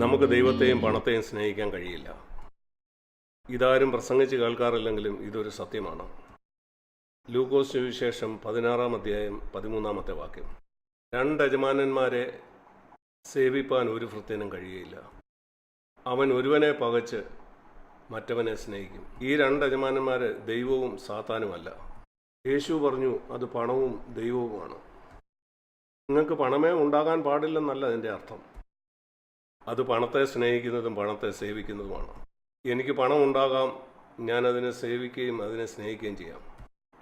നമുക്ക് ദൈവത്തെയും പണത്തെയും സ്നേഹിക്കാൻ കഴിയില്ല. ഇതാരും പ്രസംഗിച്ച് കേൾക്കാറില്ലെങ്കിലും ഇതൊരു സത്യമാണ്. ലൂക്കോസ് സുവിശേഷം പതിനാറാം അധ്യായം പതിമൂന്നാമത്തെ വാക്യം. രണ്ട് യജമാനന്മാരെ സേവിപ്പാൻ ഒരു ഭൃത്യനും കഴിയില്ല അവൻ ഒരുവനെ പകച്ച് മറ്റവനെ സ്നേഹിക്കും. ഈ രണ്ട് യജമാനന്മാർ ദൈവവും സാത്താനുമല്ല. യേശു പറഞ്ഞു അത് പണവും ദൈവവുമാണ്. നിങ്ങൾക്ക് പണമേ ഉണ്ടാകാൻ പാടില്ലെന്നല്ല അതിന്റെ അർത്ഥം. അത് പണത്തെ സ്നേഹിക്കുന്നതും പണത്തെ സേവിക്കുന്നതുമാണ്. എനിക്ക് പണം ഉണ്ടാകാം ഞാനതിനെ സേവിക്കുകയും അതിനെ സ്നേഹിക്കുകയും ചെയ്യാം.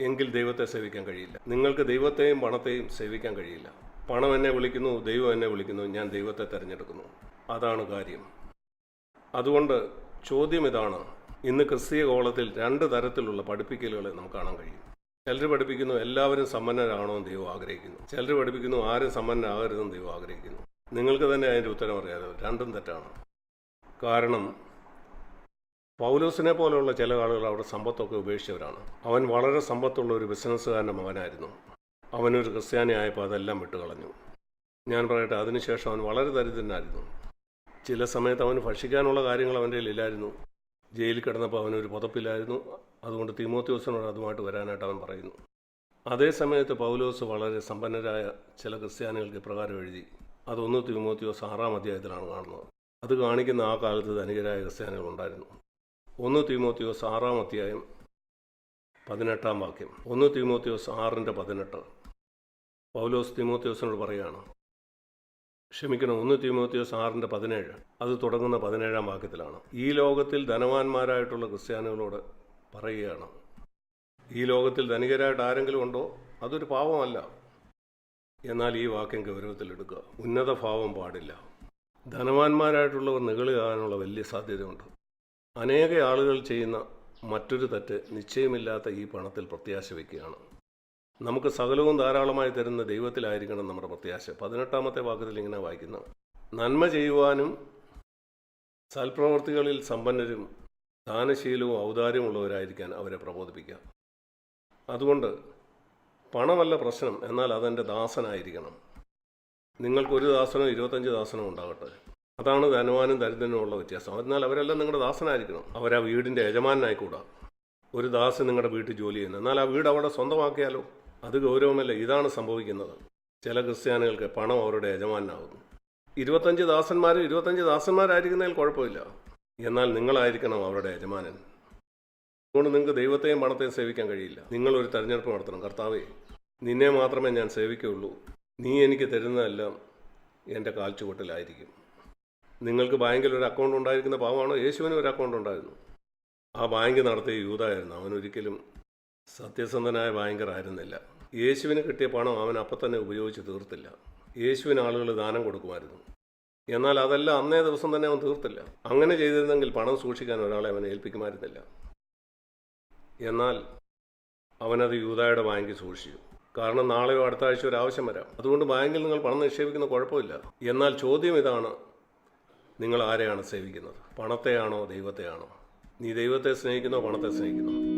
എങ്കിൽ ദൈവത്തെ സേവിക്കാൻ കഴിയില്ല. നിങ്ങൾക്ക് ദൈവത്തെയും പണത്തെയും സേവിക്കാൻ കഴിയില്ല. പണം എന്നെ വിളിക്കുന്നു ദൈവം എന്നെ വിളിക്കുന്നു ഞാൻ ദൈവത്തെ തിരഞ്ഞെടുക്കുന്നു. അതാണ് കാര്യം. അതുകൊണ്ട് ചോദ്യം ഇതാണ്. ഇന്ന് ക്രിസ്തീയ കോളത്തിൽ രണ്ട് തരത്തിലുള്ള പഠിപ്പിക്കലുകളെ നമുക്ക് കാണാൻ കഴിയും. ചിലർ പഠിപ്പിക്കുന്നു എല്ലാവരും സമ്പന്നരാണോ എന്ന് ദൈവം ആഗ്രഹിക്കുന്നു. ചിലർ പഠിപ്പിക്കുന്നു ആരും സമ്പന്നരാകരുതെന്ന് ദൈവം ആഗ്രഹിക്കുന്നു. നിങ്ങൾക്ക് തന്നെ അതിന്റെ ഉത്തരം അറിയാതെ രണ്ടും തെറ്റാണ്. കാരണം പൗലോസിനെ പോലെയുള്ള ചില ആളുകൾ അവിടെ സമ്പത്തൊക്കെ ഉപേക്ഷിച്ചവരാണ്. അവൻ വളരെ സമ്പത്തുള്ള ഒരു ബിസിനസ്സുകാരന്റെ മകനായിരുന്നു. അവനൊരു ക്രിസ്ത്യാനി ആയപ്പോൾ അതെല്ലാം വിട്ടുകളഞ്ഞു. ഞാൻ പറയട്ടെ അതിനുശേഷം അവൻ വളരെ ദരിദ്രനായിരുന്നു. ചില സമയത്ത് അവന് ഭക്ഷിക്കാനുള്ള കാര്യങ്ങൾ അവന്റെ ഇല്ലായിരുന്നു ജയിലിൽ കിടന്നപ്പോൾ അവനൊരു പുതപ്പില്ലായിരുന്നു. അതുകൊണ്ട് തീമോത്യോസിനോട് അതുമായിട്ട് വരാനായിട്ട് അവൻ പറയുന്നു. അതേ സമയത്ത് പൗലോസ് വളരെ സമ്പന്നരായ ചില ക്രിസ്ത്യാനികൾക്ക് ഇപ്രകാരം എഴുതി. അതൊന്ന് തിമോത്തിയോസ് ആറാം അധ്യായത്തിലാണ് കാണുന്നത്. അത് കാണിക്കുന്ന ആ കാലത്ത് ധനികരായ ക്രിസ്ത്യാനികൾ ഉണ്ടായിരുന്നു. ഒന്ന് തിമോത്തിയോസ് ആറാം അധ്യായം പതിനെട്ടാം വാക്യം. ഒന്ന് തിമോത്തിയോസ് ആറിന്റെ പതിനെട്ട്. പൗലോസ് തിമോത്തിയോസിനോട് പറയുകയാണ് ക്ഷമിക്കണം ഒന്ന് തിമോത്തിയോസ് ആറിന്റെ പതിനേഴ്. അത് തുടങ്ങുന്ന പതിനേഴാം വാക്യത്തിലാണ്. ഈ ലോകത്തിൽ ധനവാന്മാരായിട്ടുള്ള ക്രിസ്ത്യാനികളോട് പറയുകയാണ് ഈ ലോകത്തിൽ ധനികരായിട്ട് ആരെങ്കിലും ഉണ്ടോ? അതൊരു പാവമല്ല എന്നാൽ ഈ വാക്യം ഗൗരവത്തിലെടുക്കുക. ഉന്നത ഭാവം പാടില്ല. ധനവാന്മാരായിട്ടുള്ളവർ നികളുകാനുള്ള വലിയ സാധ്യതയുണ്ട്. അനേക ആളുകൾ ചെയ്യുന്ന മറ്റൊരു തെറ്റ് നിശ്ചയമില്ലാത്ത ഈ പണത്തിൽ പ്രത്യാശ വയ്ക്കുകയാണ്. നമുക്ക് സകലവും ധാരാളമായി തരുന്ന ദൈവത്തിലായിരിക്കണം നമ്മുടെ പ്രത്യാശ. പതിനെട്ടാമത്തെ വാക്യത്തിൽ ഇങ്ങനെ വായിക്കുന്നു. നന്മ ചെയ്യുവാനും സൽപ്രവർത്തികളിൽ സമ്പന്നരും ദാനശീലവും ഔദാര്യമുള്ളവരായിരിക്കാൻ അവരെ പ്രബോധിപ്പിക്കുക. അതുകൊണ്ട് പണമല്ല പ്രശ്നം എന്നാൽ അതെന്റെ ദാസനായിരിക്കണം. നിങ്ങൾക്കൊരു ദാസനോ ഇരുപത്തഞ്ച് ദാസനോ ഉണ്ടാകട്ടെ. അതാണ് ധനവാനും ദരിദ്രനും ഉള്ള വ്യത്യാസം. എന്നാൽ അവരെല്ലാം നിങ്ങളുടെ ദാസനായിരിക്കണം. അവരാ വീടിന്റെ യജമാനായിക്കൂടാ. ഒരു ദാസൻ നിങ്ങളുടെ വീട്ടിൽ ജോലി ചെയ്യുന്നത് എന്നാൽ ആ വീട് അവിടെ സ്വന്തമാക്കിയാലോ? അത് ഗൗരവമല്ല ഇതാണ് സംഭവിക്കുന്നത്. ചില ക്രിസ്ത്യാനികൾക്ക് പണം അവരുടെ യജമാനാകുന്നു. ഇരുപത്തഞ്ച് ദാസന്മാരും ഇരുപത്തഞ്ച് ദാസന്മാരായിരിക്കുന്നതിൽ കുഴപ്പമില്ല. എന്നാൽ നിങ്ങളായിരിക്കണം അവരുടെ യജമാനൻ. അതുകൊണ്ട് നിങ്ങൾക്ക് ദൈവത്തെയും പണത്തെയും സേവിക്കാൻ കഴിയില്ല. നിങ്ങളൊരു തെരഞ്ഞെടുപ്പ് നടത്തണം കർത്താവേ. നിന്നെ മാത്രമേ ഞാൻ സേവിക്കുകയുള്ളൂ. നീ എനിക്ക് തരുന്നതെല്ലാം എന്റെ കാൽച്ചുവട്ടിലായിരിക്കും. നിങ്ങൾക്ക് ബാങ്കിൽ ഒരു അക്കൗണ്ട് ഉണ്ടായിരിക്കുന്ന പാവമാണോ? യേശുവിന് ഒരു അക്കൗണ്ട് ഉണ്ടായിരുന്നു. ആ ബാങ്ക് നടത്തിയ യൂതായിരുന്നു. അവനൊരിക്കലും സത്യസന്ധനായ ബാങ്കർ ആയിരുന്നില്ല. യേശുവിന് കിട്ടിയ പണം അവൻ അപ്പം തന്നെ ഉപയോഗിച്ച് തീർത്തില്ല. യേശുവിന് ആളുകൾ ദാനം കൊടുക്കുമായിരുന്നു. എന്നാൽ അതെല്ലാം അന്നേ ദിവസം തന്നെ അവൻ തീർത്തില്ല. അങ്ങനെ ചെയ്തിരുന്നെങ്കിൽ പണം സൂക്ഷിക്കാൻ ഒരാളെ അവനെ ഏൽപ്പിക്കുമായിരുന്നില്ല. എന്നാൽ അവനത് യൂതായുടെ ബാങ്കിൽ സൂക്ഷിച്ചു. കാരണം നാളെയോ അടുത്ത ആഴ്ച ഒരു ആവശ്യം വരാം. അതുകൊണ്ട് ബാങ്കിൽ നിങ്ങൾ പണം നിക്ഷേപിക്കുന്ന കുഴപ്പമില്ല. എന്നാൽ ചോദ്യം ഇതാണ് നിങ്ങൾ ആരെയാണ് സേവിക്കുന്നത്? പണത്തെയാണോ ദൈവത്തെയാണോ? നീ ദൈവത്തെ സ്നേഹിക്കുന്നോ പണത്തെ സ്നേഹിക്കുന്നോ?